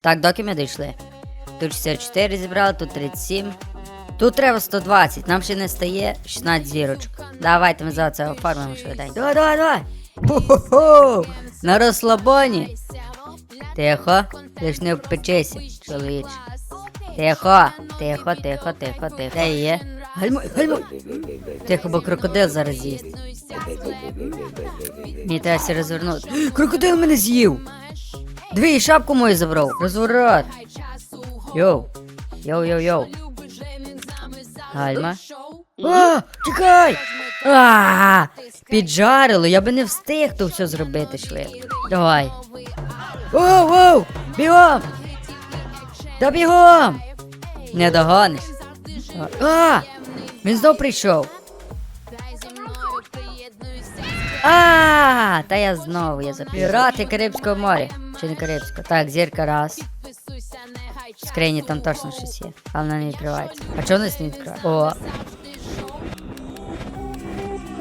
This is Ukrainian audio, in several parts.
Так, доки ми дійшли. Тут 64 зібрали, тут 37. Тут треба 120, нам ще не стає 16 зірочок. Давайте ми за це оформимо швиденько. Давай, давай, давай. Ху-ху-ху. На розслабоні. Тихо, лиш не впечися, чоловіч. Тихо, тихо, тихо, тихо, тихо. Де є? Гальмуй, гальмуй. Тихо, бо крокодил зараз з'їсть. Мені треба розвернути. Крокодил мене з'їв! Дві і шапку мою забрав. Розворот. Йоу. Йоу, йоу, йоу. Гальма. А, чекай! А, піджарило, я би не встиг то все зробити швидко. Давай. Воу, воу! Бігом! Та бігом! Не догониш. А! Він знов прийшов. А, та я знову я запів. Пірати Карибського моря. Чи не? Так, зірка раз. В скрині там точно щось є, А вона не відкривається. А чого нас не відкриває? О.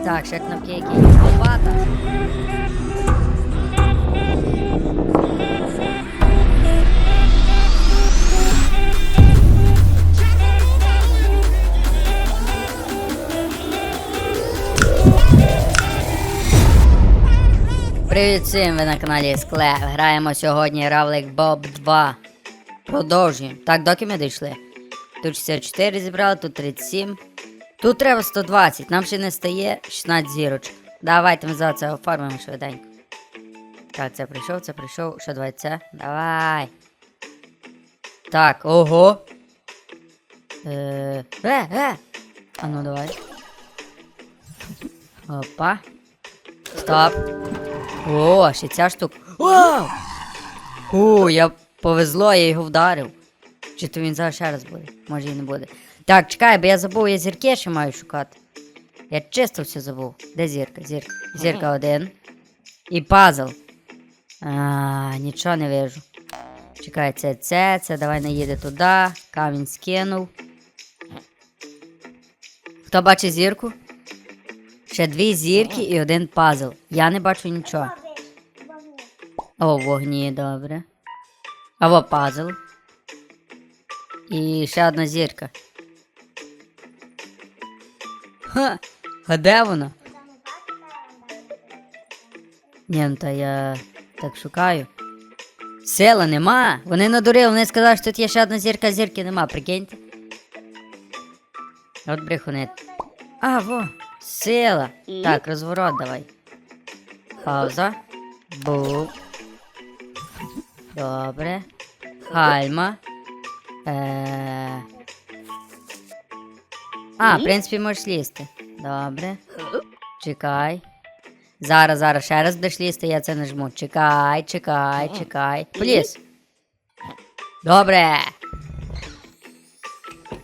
Так, ще кнопки які. Лопата. Привіт всім, ви на каналі Склеп. Граємо сьогодні Равлик Боб 2. Продовжуємо. Так, доки ми дійшли. Тут 64 зібрали, тут 37. Тут треба 120, нам ще не стає 16 зірочок. Давайте ми за це оформимо швиденько. Так, це прийшов, це прийшов. Що давай це? Давай. Так, ого. Е, е, е. А ну давай. Опа. Стоп. О, ще ця штука. Фу, я повезло, я його вдарив. Чи то він зараз ще раз буде? Може і не буде. Так, чекай, бо я забув, я зірки ще маю шукати. Я чисто все забув. Де зірка? Зірка. Зірка один. І пазл. А, нічого не вижу. Чекай, це, це, це, давай не їде туди. Камінь скинув. Хто бачить зірку? Ще дві зірки і один пазл. Я не бачу нічого. О, вогні, добре. А во пазл. І ще одна зірка. Ха! А де вона? Ні, ну та я так шукаю. Сила нема. Вони надурили, вони сказали, що тут є ще одна зірка, зірки нема, прикиньте. От брехунет. А, во, сила. Так, розворот давай. Пауза. Бу. Добре. Гальма. Е... А, в принципі, можеш лізти. Добре. Чекай. Зараз, зараз ще раз будеш лізти, я це нажму. Чекай, чекай, чекай. Поліз. Добре.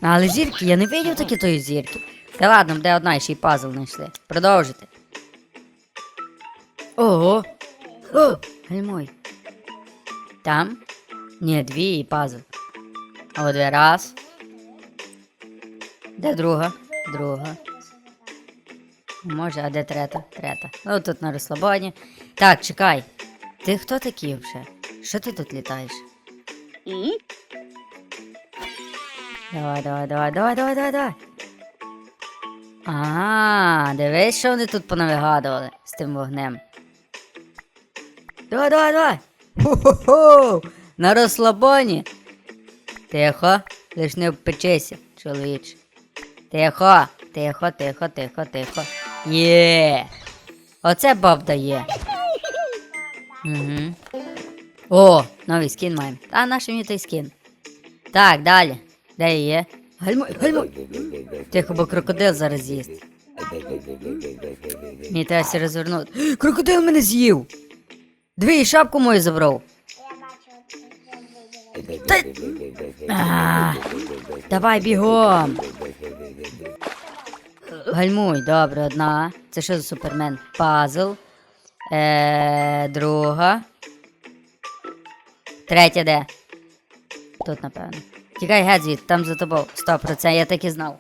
Але зірки, я не видів такі тої зірки. Та ладно, де одна і ще й пазл знайшли. Продовжити. Ого. О, гальмой. Там? Ні, дві і пазл. А от раз. Де друга? Друга. Може, а де трета? Трета. Ну тут на розслабоні. Так, чекай. Ти хто такий вже? Що ти тут літаєш? Давай, давай, давай, давай, давай, давай, давай. А, дивись, що вони тут понавигадували з тим вогнем. Давай, давай, давай. Ху-ху-ху! На розслабоні. Тихо, лиш не впечися, чоловіч. Тихо, тихо, тихо, тихо, тихо. Є. Оце Боб дає. Угу. О, новий скін маємо. Та наш мені той скін. Так, далі. Де є? Гальмуй, гальмуй. Тихо, бо крокодил зараз з'їсть. Мені треба розвернути. Крокодил мене з'їв. Дві і шапку мою забрав. Та... А, давай бігом. Гальмуй, добре, одна. Це що за супермен? Пазл. Е, друга. Третя де? Тут, напевно. Тікай геть звідти, там за тобою. Стоп, про це я так і знав.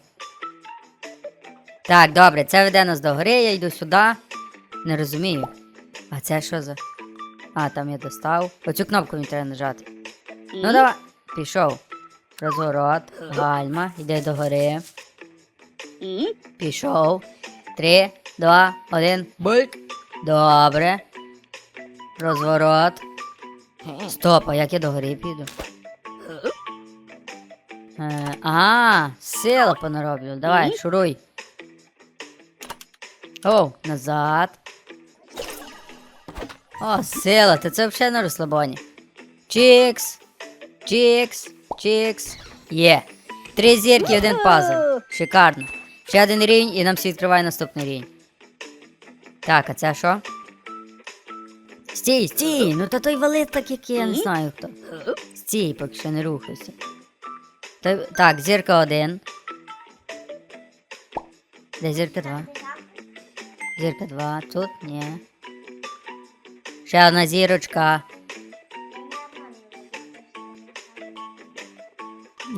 Так, добре, це веде нас до гори, я йду сюди. Не розумію. А це що за. А, там я достав. Оцю кнопку мені треба нажати. Ну давай. Пішов. Розворот. Гальма. Іде до гори. Пішов. Три, два, один. Бульк. Добре. Розворот. Стоп, а як я до гори піду? А, сила понароблю. Давай, шуруй. О, назад. О, сила, ти це взагалі на розслабоні. Чікс. Чікс. Чікс. Є. Три зірки, один пазл. Шикарно. Ще один рівень і нам всі відкриває наступний рівень. Так, а це що? Стій, стій! Ну то той валит так, як я не знаю хто. Стій, поки що не рухайся. Та- Так, зірка один. Де зірка два? Зірка два. Тут ні. Ще одна зірочка.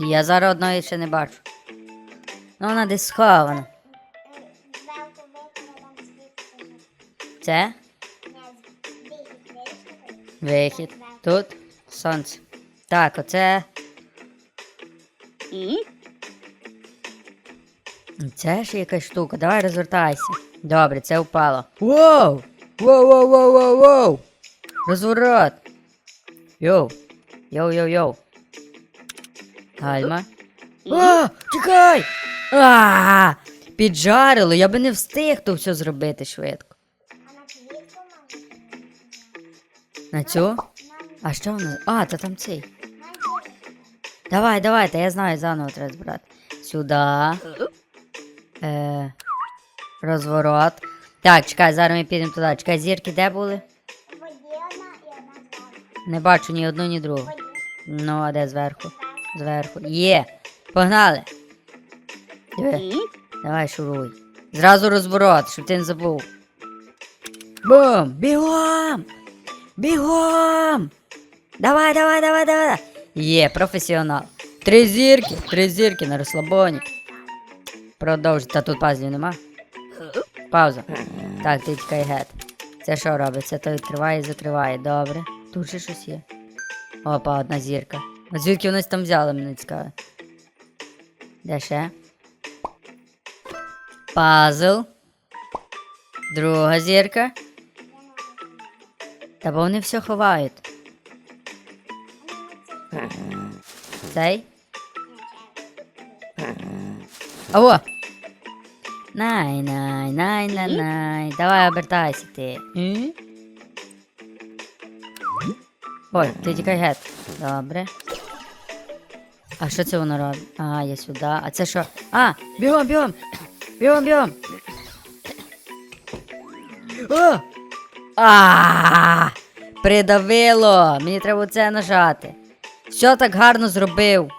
Я зараз одної ще не бачу. Ну вона десь схована. Це вихід. Тут сонце. Так, оце. Це ж якась штука. Давай розвертайся. Добре, це впало. Воу! Воу, воу, воу, воу, воу! Розворот! Йоу! Йоу, йоу, йоу. Гальма. А, чекай! А, піджарило, я би не встиг то все зробити швидко. На цю? А що воно? А, то там цей. Давай, давай, та я знаю, заново треба збирати. Сюди. Е, розворот. Так, чекай, зараз ми підемо туди. Чекай, зірки де були? Не бачу ні одну, ні другу. Ну, а де зверху? Зверху. Є. Погнали. Диви. Давай шуруй. Зразу розворот, щоб ти не забув. Бум! Бігом! Бігом! Давай, давай, давай, давай. Є, професіонал. Три зірки, три зірки на розслабоні. Продовжуй. Та тут пазлів нема. Пауза. Так, ти тікай гет. Це що робить? Це то відкриває і закриває. Добре. Тут ще щось є. Опа, одна зірка. А звідки вони там взяли, мене цікаво. Де ще? Пазл. Друга зірка. Та бо вони все ховають. Цей? Аво! Най, най, най, най, най. Давай обертайся ти. Ой, ти тікай гет. Добре. А що це воно робить? А, я сюди. А це що? А, бігом, бігом! Бігом, бігом! О! А! Придавило! Мені треба це нажати. Що так гарно зробив?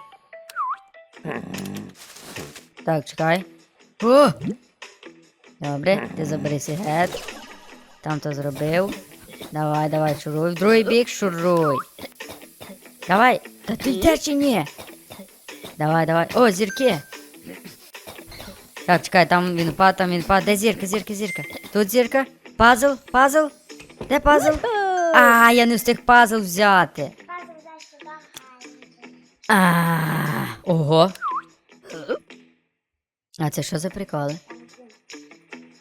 Так, чекай. О! Добре, ти забери сігет. Там то зробив. Давай, давай, шуруй. В другий бік шуруй. Давай. Та ти йдеш чи ні? Давай, давай. О, зірки. Так, чекай, там він впав, там він впав. Де зірка, зірка, зірка? Тут зірка? Пазл, пазл? Де пазл? А, я не встиг пазл взяти. А, ого. А це що за приколи?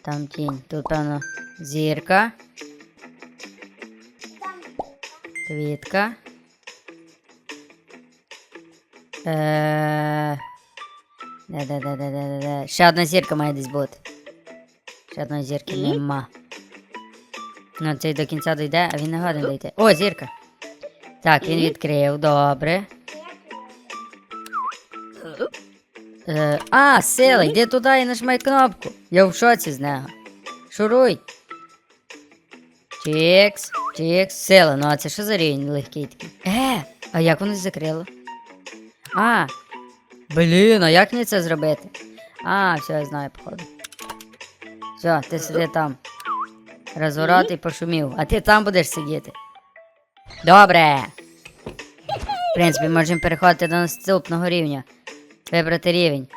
Там тінь. Тут, певно, зірка. Квітка. Е... Де, де, де, де, де, де, де. Ще одна зірка має десь бути. Ще одної зірки нема. Ну, цей до кінця дійде, а він не годен дійти. О, зірка. Так, він відкрив, добре. Е, а, сила, йди туди і нажмай кнопку. Я в шоці з нього. Шуруй. Чікс, чікс, сила. Ну а це що за рівень легкий такий? Е, а як воно закрило? А. Блін, а як мені це зробити? А, все, я знаю, походу. Все, ти сиди там. Розворот і пошумів, а ти там будеш сидіти. Добре. В принципі, можемо переходити до наступного рівня. Вибрати рівень.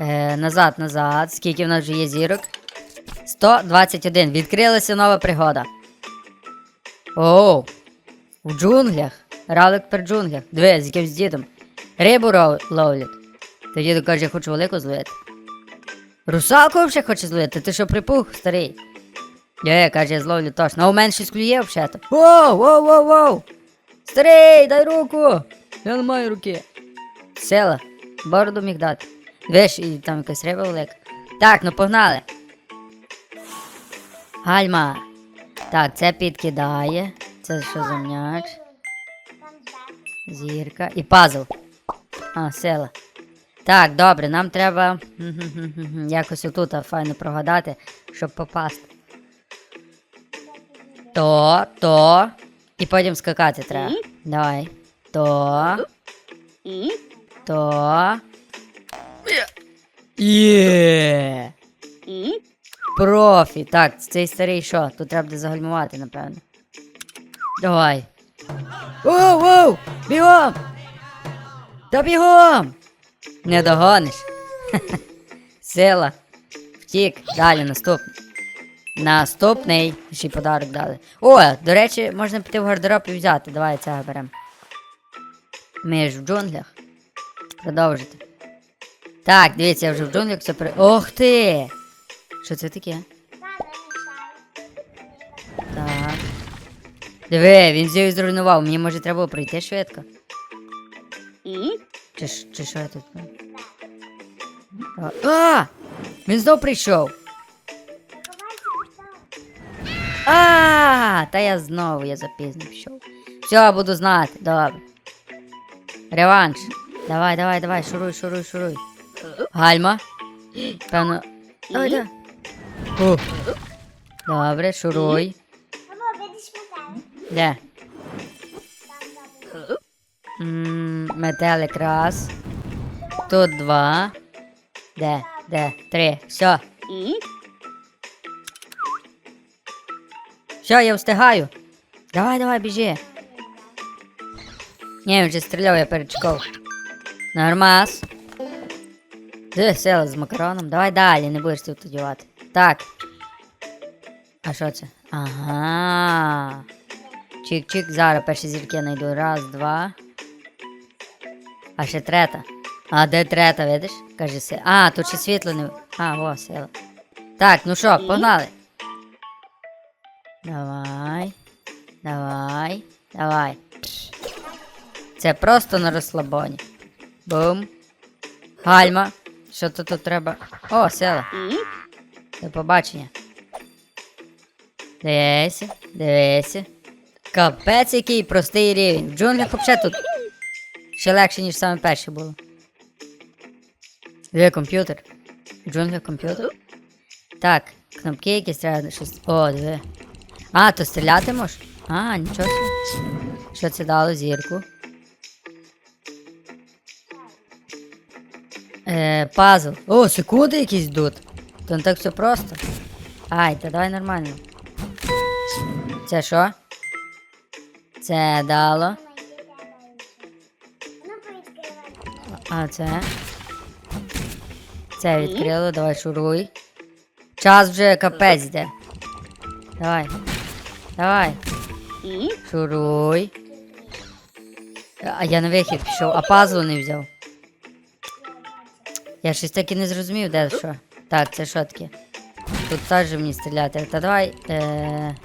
Е, назад, назад. Скільки в нас вже є зірок? 121. Відкрилася нова пригода. Оу. В джунглях. Равлик при джунглях. Диви, з якимсь дідом. Рибу ловлять. Та діду каже, я хочу велику зловити. Русалку взагалі хоче зловити, ти що припух, старий? Я, каже, я зловлю точно. А у мене взагалі. Воу, воу, воу, воу! Старий, дай руку! Я не маю руки. Села, бороду міг дати. Виш, і там якась риба велика. Так, ну погнали. Гальма. Так, це підкидає. Це що за м'яч? Зірка. І пазл. А, сила. Так, добре, нам треба якось отут файно прогадати, щоб попасти. То, то. І потім скакати треба. Давай. То. То. Є. Профі. Так, цей старий що? Тут треба буде загальмувати, напевно. Давай. Воу, воу! Бігом! Та бігом! Не догониш. Сила. Втік. Далі наступний. Наступний. Ще й подарок дали. О, до речі, можна піти в гардероб і взяти. Давай цього беремо. Ми ж в джунглях. Продовжити. Так, дивіться, я вже в джунглях все при. Ох ти! Що це таке? Так. Диви, він і зруйнував. Мені може треба було пройти швидко. Чи, чи що я тут? А! а! Він знов прийшов. А, та я знову я запізно пішов. Все, буду знати, добре. Реванш. Давай, давай, давай, шуруй, шуруй, шуруй. Гальма. Певно. Давай, давай. О. Добре, шуруй. Де? М, Метелик раз. Тут два. Де? Де? Три. Все. Все, я встигаю. Давай, давай, біжи. Ні, вже стріляв, я перечекав. Нормас. Де села з макароном? Давай далі, не будеш тут одягати. Так. А що це? Ага. Чик-чик, зараз перші зірки знайду. Раз, два. А ще трета. А де трета, видиш? Каже се. А, тут ще світло не. А, во, сила. Так, ну що, погнали. Давай. Давай. Давай. Це просто на розслабоні. Бум. Гальма. Що тут тут треба? О, села. До побачення. Дивися, дивися. Капець який простий рівень. В джунглях взагалі тут ще легше, ніж саме перше було. Де комп'ютер? В джунглях комп'ютер? Так, кнопки якісь треба щось. О, диви. А, то стріляти можеш? А, нічого. Що це дало зірку? Е, пазл. О, секунди якісь йдуть. То не так все просто. Ай, та давай нормально. Це що? Це дало. А це. Це відкрило, давай шуруй. Час вже капець йде. Давай. Давай. Шуруй. А я на вихід пішов, а пазлу не взяв. Я щось таки не зрозумів, де що. Так, це що таке? Тут теж мені стріляти. Та давай. Е...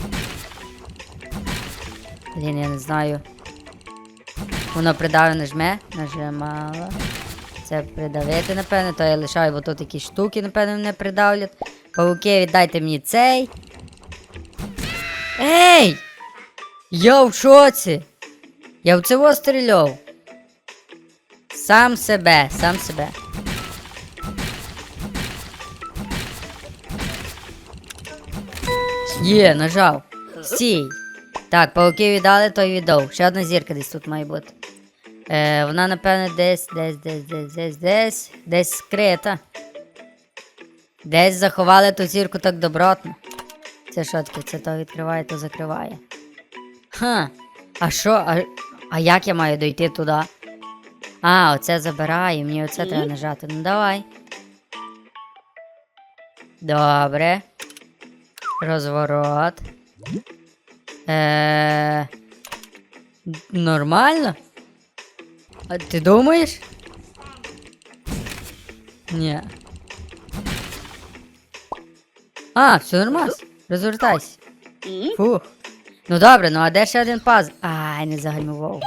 Блін, я не знаю. Воно придавлене жме, нажимала. Це придавити, напевно, то я лишаю, бо тут якісь штуки, напевно, мене придавлять. Пауки, віддайте мені цей. Ей! Я в шоці! Я в цього стріляв. Сам себе, сам себе. Є, нажав. Стій. Так, пауки віддали, то й віддав. Ще одна зірка десь тут має бути. Е, вона, напевне, десь, десь, десь, десь, десь, десь, десь скрита. Десь заховали ту зірку так добротно. Це що таке? Це то відкриває, то закриває. Ха. А що? А, а як я маю дойти туди? А, оце забирає, мені оце треба нажати. Ну давай. Добре. Розворот. Е... Нормально? А ти думаєш? Ні. А, все нормально. Розвертайся. Фух. Ну добре, ну а де ще один паз? Ай, не загальмував.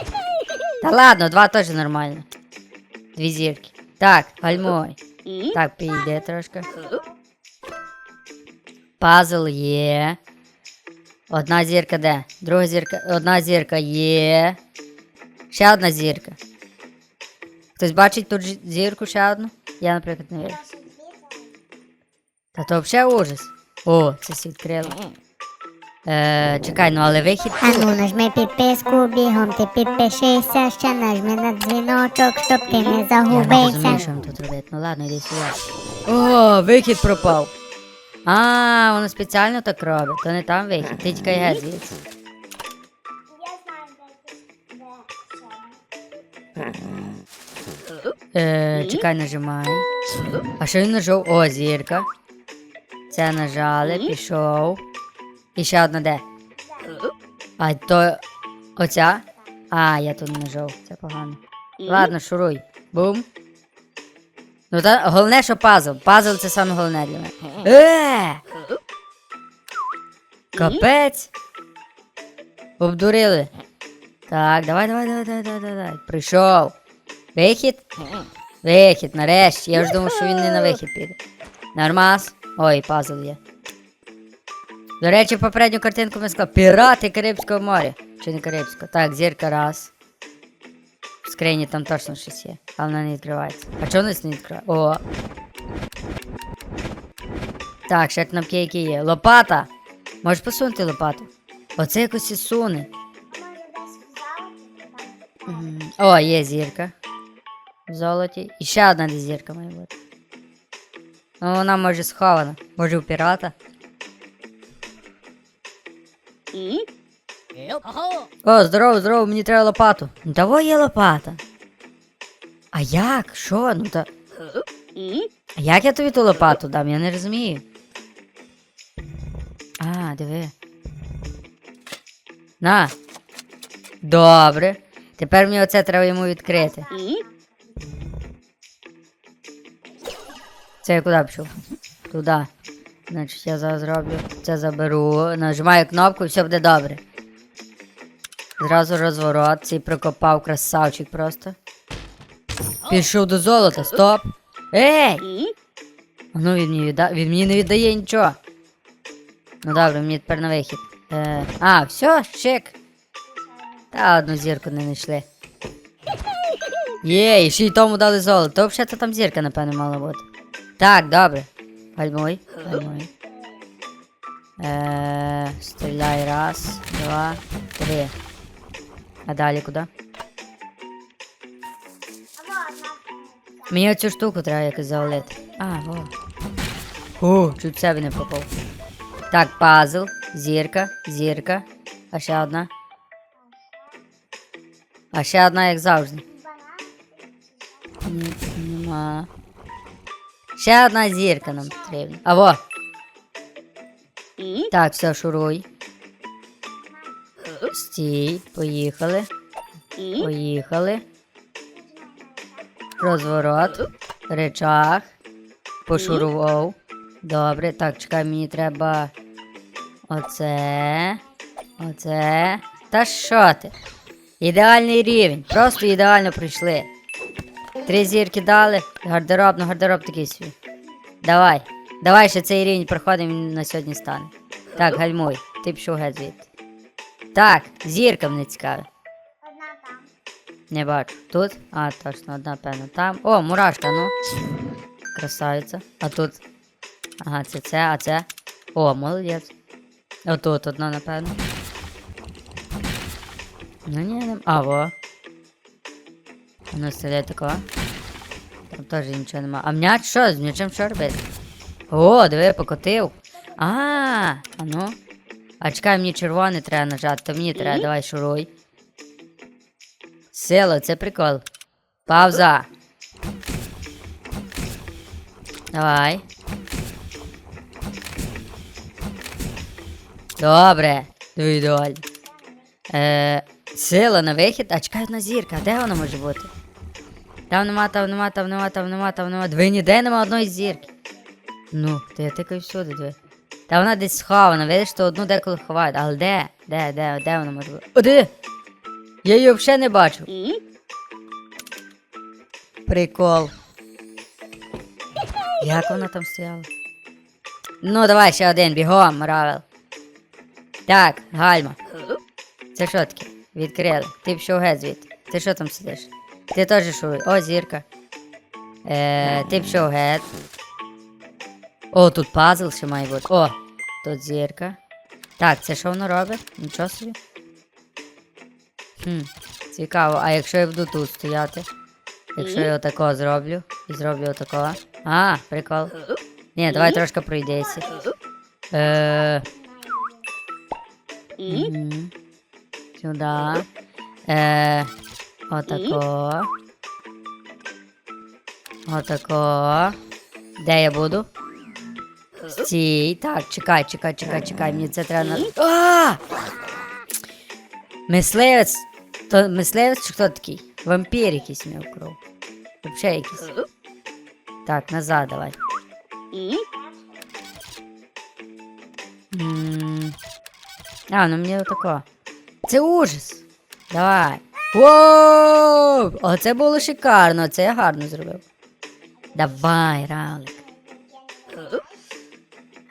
Та ладно, два теж нормально. Дві зірки. Так, гальмуй. Так, піде трошки. Пазл є. Одна зірка де? Друга зірка. Одна зірка є. Ще одна зірка. Хтось бачить тут зірку ще одну? Я, наприклад, не вірю. Та то взагалі ужас. О, це все відкрило. Е, чекай, ну але вихід. Ану, нажми підписку, бігом ти підпишися, ще нажми на дзвіночок, щоб ти не Я не розумію, що тут робити. Ну ладно, йди сюди. О, вихід пропав. А, воно спеціально так робить. То не там вихід. Ти тікай геть звідси. Е, чекай, нажимай. А що він нажав? О, зірка. Це нажали, пішов. І ще одна де? А то. Оця? А, я тут не нажав, це погано. Ладно, шуруй. Бум. Ну та головне, що пазл. Пазл це саме головне для мене. Е! Капець. Обдурили. Так, давай, давай, давай, давай, давай, давай. Прийшов. Вихід? Вихід, нарешті. Я ж думав, що він не на вихід піде. Нормас. Ой, пазл є. До речі, попередню картинку ми сказали. Пірати Карибського моря. Чи не Карибського? Так, зірка раз. В скрині там точно щось є, але вона не відкривається. А чого вона не відкриває? О. Так, ще кнопки які є. Лопата! Можеш посунути лопату? Оце якось і суне. М, О, є зірка. В золоті. І ще одна десь зірка має бути. Ну, вона може схована. Може у пірата. О, здорово, здорово, мені треба лопату. Ну, Давай є лопата. А як? Що? Ну та. Як я тобі ту лопату дам? Я не розумію. А, диви. На. Добре. Тепер мені оце треба йому відкрити. Це я куди пішов? Туди. Значить, я зараз зроблю. Це заберу. Нажимаю кнопку і все буде добре. Зразу розворот. Цей прокопав красавчик просто. Пішов до золота, стоп. Ей! Ну він мені відда... він мені не віддає нічого. Ну добре, мені тепер на вихід. Е... А, все, шик. Та одну зірку не знайшли. Є, і ще й тому дали золото. То взагалі там зірка, напевно, мала бути. Так, добре. Гальмуй, гальмуй. Е, стріляй раз, два, три. А далі куди? Мені оцю штуку треба якось завалити. А, во. Фу, чуть в себе не попав. Так, пазл, зірка, зірка. А ще одна. А ще одна, як завжди. Ні, нема. Ще одна зірка нам потрібна. А во. Так, все, шуруй. Стій, поїхали. Поїхали. Розворот. Речах. Пошурував. Добре, так, чекай, мені треба. Оце. Оце. Та що ти? Ідеальний рівень. Просто ідеально прийшли. Три зірки дали. Гардероб, ну гардероб такий свій. Давай. Давай ще цей рівень проходимо, він на сьогодні стане. Так, гальмуй. Ти пішов геть звідти. Так, зірка мене цікавить. Не бачу. Тут? А, точно, одна певно. Там. О, мурашка, ну. Красавиця. А тут. Ага, це це, а це. О, молодець. Отут одна, напевно. Ну ні, не... А, во. Ну стріляй такого. Там теж нічого нема. А м'яч що? З м'ячем що робити? О, диви, покотив. А, а ну. А чекай, мені червоний треба нажати, то мені треба, давай шуруй. Сила, це прикол. Пауза. Давай. Добре. Диви ідеально. Е, Сила на вихід, а чекай одна зірка. Де вона може бути? Там нема, там нема, там нема, там нема, там нема. Диви, ніде нема одної зірки. Ну, то я тикаю всюди, диви. Та вона десь схована, видиш, то одну деколи ховають. Але де? Де, де, де вона може бути? О, де? Я її взагалі не бачу. Прикол. Як вона там стояла? Ну, давай ще один, бігом, Равел. Так, гальма. Це що таке? Відкрили. Ти пішов геть звідти. Ти що там сидиш? Ти теж шуй. О, зірка. Е, ти пішов геть. О, тут пазл ще має бути. О, тут зірка. Так, це що воно робить? Нічого собі. Хм, цікаво. А якщо я буду тут стояти? Якщо я отако зроблю і зроблю отакого. А, прикол. Ні, давай трошки пройдеться. Е... мгм. Сюди. Е... Отако. Отако. Де я буду? Стій. Так, чекай, чекай, чекай, чекай. Мені це треба на. А! Мисливець. То мисливець чи хто такий? Вампір якийсь мав кров. Вообще якийсь. Так, назад давай. М. А, ну мені отако. Це ужас. Давай. Воу! Оце було шикарно, це я гарно зробив. Давай, Ралик.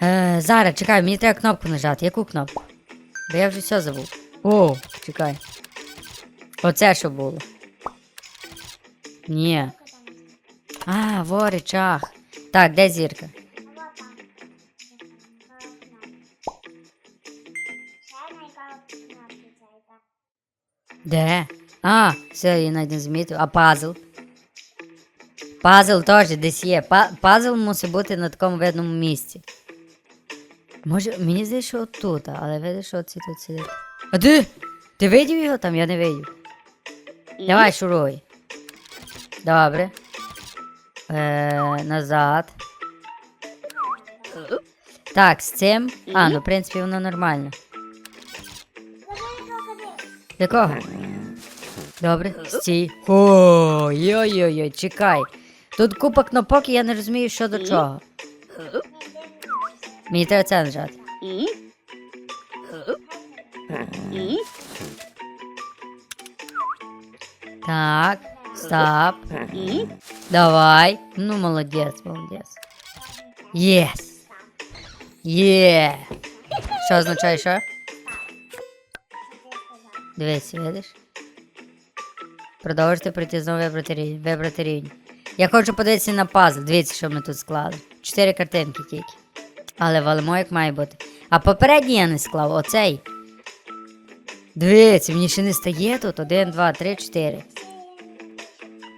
Е, зараз, чекай, мені треба кнопку нажати. Яку кнопку? Бо я вже все забув. О, чекай. Оце що було. Ні. А, во речах. Так, де зірка? Де? А, все, я навіть не змітив. А пазл? Пазл теж десь є. Пазл мусить бути на такому видному місці. Може, мені здається, що отут, але видиш, що оці тут сидить. А ти? Ти видів його там? Я не видів. Давай, шуруй. Добре. Е, назад. Так, з цим. А, ну, в принципі, воно нормально. Якого? Добре, стій. О, йой-йой-йой, чекай. Тут купа кнопок, і я не розумію, що до чого. Мені треба це нажати. Так, стоп. Давай. Ну, молодець, молодець. Єс. Є. Що означає що? Дивись, видиш? Продовжити пройти знову вибрати рівень. Вибрати рівень. Я хочу подивитися на пазл. Дивіться, що ми тут склали. Чотири картинки тільки. Але валимо як має бути. А попередній я не склав, оцей. Дивіться, мені ще не стає тут. Один, два, три, чотири.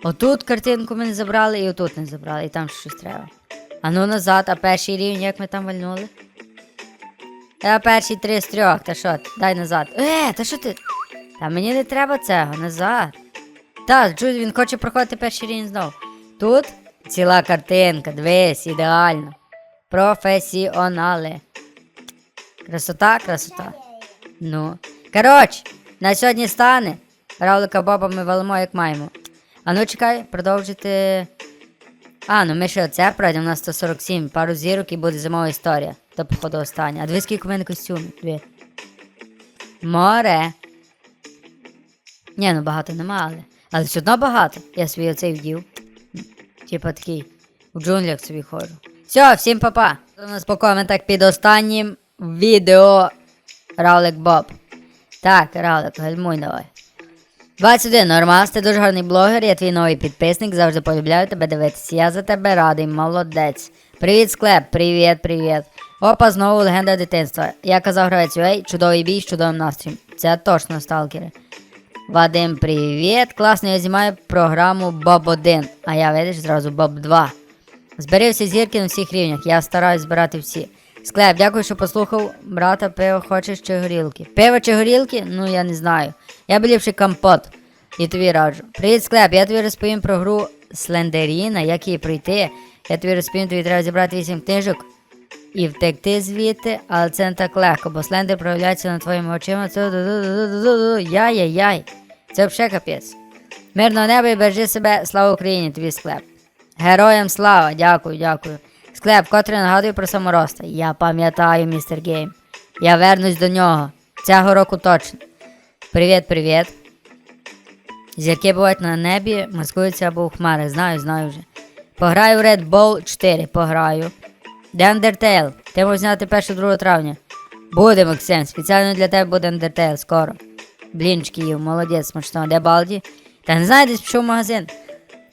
Отут картинку ми не забрали, і отут не забрали, і там щось треба. А ну назад, а перший рівень, як ми там вальнули? Та перші три з трьох, та що? Дай назад. Е, та що ти? Та мені не треба цього, назад. Так, Джуд, він хоче проходити перший рівень знову. Тут ціла картинка, дивись, ідеально. Професіонали. Красота, красота. Ну. Коротше, на сьогодні стане. Равлика Боба ми валимо, як маємо. А ну чекай, продовжити. А, ну ми ще оце пройдемо, у нас 147, пару зірок і буде зимова історія. То походу остання. А диви, скільки в мене костюмів. Дві. Море. Ні, ну багато нема, але. Але все одно багато. Я собі оцей вдів. Типа такий. У джунглях собі ходжу. Все, всім па-па. У нас під останнім відео Равлик Боб. Так, Равлик, гальмуй давай. 21, нормас, ти дуже гарний блогер, я твій новий підписник, завжди полюбляю тебе дивитися. Я за тебе радий, молодець. Привіт, склеп, привіт, привіт. Опа, знову легенда дитинства. Я казав гравець UA, чудовий бій з чудовим настроєм. Це точно сталкери. Вадим, привіт. Класно, я знімаю програму Боб 1, а я видиш зразу Боб 2. Збери зірки на всіх рівнях, я стараюсь збирати всі. Склеп, дякую, що послухав. Брата, пиво хочеш чи горілки. Пиво чи горілки? Ну я не знаю. Я б ліпший компот. І тобі раджу. Привіт, склеп, я тобі розповім про гру Слендеріна, як її пройти. Я тобі розповім, тобі треба зібрати 8 книжок. і втекти звідти, але це не так легко, бо слендер проявляється над твоїми очима. Яй-яй-яй. Це взагалі капець. Мирного неба і бережи себе, слава Україні, тобі склеп. Героям слава, дякую, дякую. Склеп, котрий нагадує про самороста. Я пам'ятаю, містер Гейм. Я вернусь до нього. Цього року точно. Привіт, привіт. Зірки бувають на небі, маскуються або у хмарах. Знаю, знаю вже. Пограю в Red Bull 4, пограю. Де Undertale? Ти можеш зняти 1-2 травня. Буде, Максим, спеціально для тебе буде Undertale скоро. Блінчики їв, молодець, смачно. Де Балді? Та не знаю, десь пішов в магазин.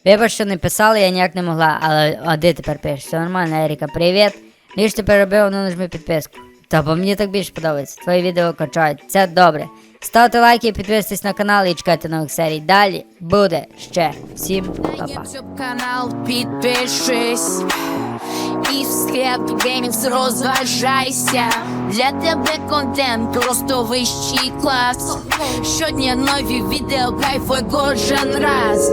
Вибач, що не писала, я ніяк не могла, але а де тепер пишеш? Все нормально, Еріка, привіт. Ніж тепер робив, ну нажми підписку. Та бо мені так більше подобається. Твої відео качають. Це добре. Ставте лайки, підписуйтесь на канал і чекайте нових серій. Далі буде ще. Всім На па-па. Канал підпишись і в склеп геймінгс розважайся. Для тебе контент просто вищий клас. Щодня нові відео, кайфуй кожен раз.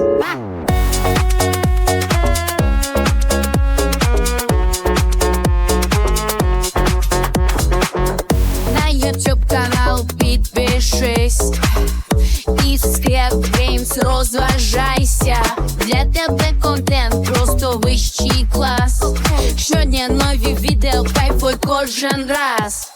Канал підпишись і склеп геймс розважайся. Для тебе контент просто вищий клас. Щодня нові відео, кайфуй кожен раз.